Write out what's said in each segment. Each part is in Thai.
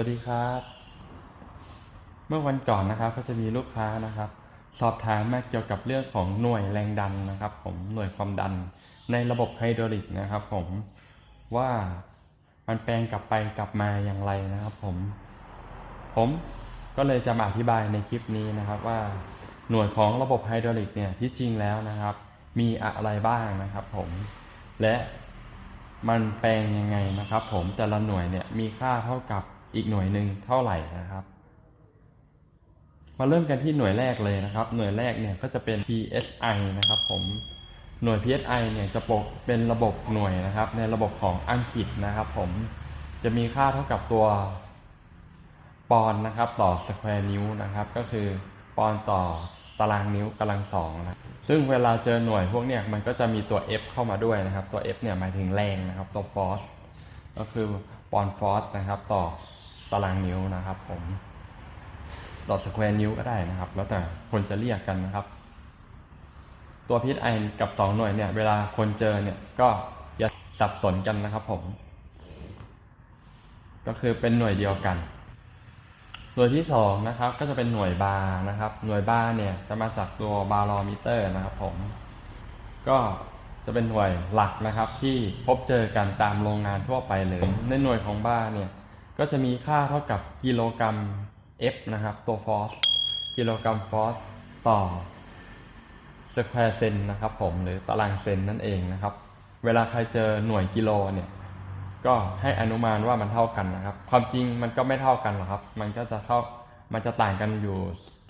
วัสดีครับ เมื่อวันก่อนนะครับ ก็จะมีลูกค้านะครับ สอบถามมาเกี่ยวกับเรื่องของหน่วยแรงดันนะครับ ผมหน่วยความดันในระบบไฮดรอลิกนะครับ ผมว่ามันแปลงกลับไปกลับมาอย่างไรนะครับ ผม ผมก็เลยจะมาอธิบายในคลิปนี้นะครับ ว่าหน่วยของระบบไฮดรอลิกเนี่ยที่จริงแล้วนะครับ มีอะไรบ้างนะครับ ผม และมันแปลงยังไงนะครับ ผมแต่ละหน่วยเนี่ยมีค่าเท่ากับ อีกหน่วยหนึ่งเท่าไหร่นะครับ มาเริ่มกันที่หน่วยแรกเลยนะครับ หน่วยแรกเนี่ยก็จะเป็น PSI นะครับ ผมหน่วย PSI เนี่ยจะปกเป็นระบบหน่วยนะครับ ในระบบของอังกฤษนะครับ ผมจะมีค่าเท่ากับตัวปอนด์นะครับต่อสแควร์นิ้วนะครับ ก็คือปอนด์ต่อตารางนิ้วกำลังสองนะซึ่งเวลาเจอหน่วยพวกเนี่ยมันก็จะมีตัว F เข้ามาด้วยนะครับ ตัว F เนี่ยหมายถึงแรงนะครับ ตัวฟอสก็คือปอนด์ฟอสนะครับ ต่อ ตารางนิ้วนะครับผมต่อสแควร์นิ้วก็ได้นะครับ แล้วแต่คนจะเรียกกันนะครับ ตัวพีไอกับสองหน่วยเนี่ย เวลาคนเจอเนี่ยก็อย่าสับสนกันนะครับผม ก็คือเป็นหน่วยเดียวกัน หน่วยที่สองนะครับ ก็จะเป็นหน่วยบาร์นะครับ หน่วยบาร์เนี่ยจะมาจากตัวบารอมิเตอร์นะครับผม ก็จะเป็นหน่วยหลักนะครับ ที่พบเจอกันตามโรงงานทั่วไปเลย ในหน่วยของบาร์เนี่ย ก็จะมีค่าเท่ากับกิโลกรัม F นะครับ ตัวฟอสกิโลกรัมฟอสต่อสแควร์เซนนะครับผมหรือตารางเซนนั่นเองนะครับ เวลาใครเจอหน่วยกิโลเนี่ยก็ให้อนุมานว่ามันเท่ากันนะครับ ความจริงมันก็ไม่เท่ากันหรอกครับ มันก็จะเท่ามันจะต่างกันอยู่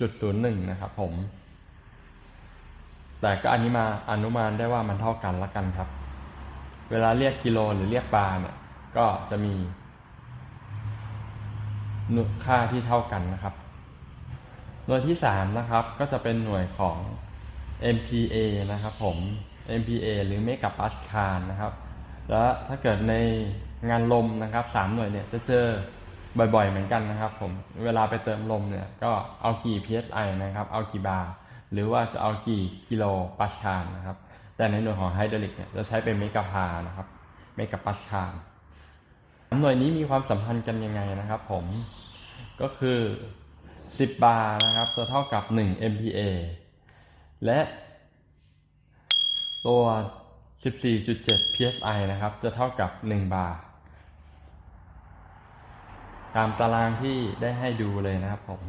จุดศูนย์หนึ่งนะครับผม แต่ก็อนุมาอนุมานได้ว่ามันเท่ากันละกันครับ เวลาเรียกกิโลหรือเรียกบาร์เนี่ยก็จะมี ค่าที่เท่ากันนะครับ หน่วยที่สามนะครับก็จะเป็นหน่วยของ MPa นะครับผม MPa หรือเมกะปาสคาลนะครับ แล้วถ้าเกิดในงานลมนะครับสามหน่วยเนี่ยจะเจอบ่อยๆเหมือนกันนะครับผม เวลาไปเติมลมเนี่ยก็เอากี่ psi นะครับ เอากี่บาร์หรือว่าจะเอากี่กิโลปาสคาลนะครับ แต่ในหน่วยของไฮดรอลิกเนี่ยจะใช้เป็นเมกะพานะครับ เมกะปาสคาล หน่วยนี้มีความสัมพันธ์กันยังไงนะครับผม ก็คือ 10 บาร์นะครับจะเท่ากับ 1 MPa และตัว 14.7 psi นะครับ จะเท่ากับ 1 บาร์ตามตารางที่ได้ให้ดูเลยนะครับผม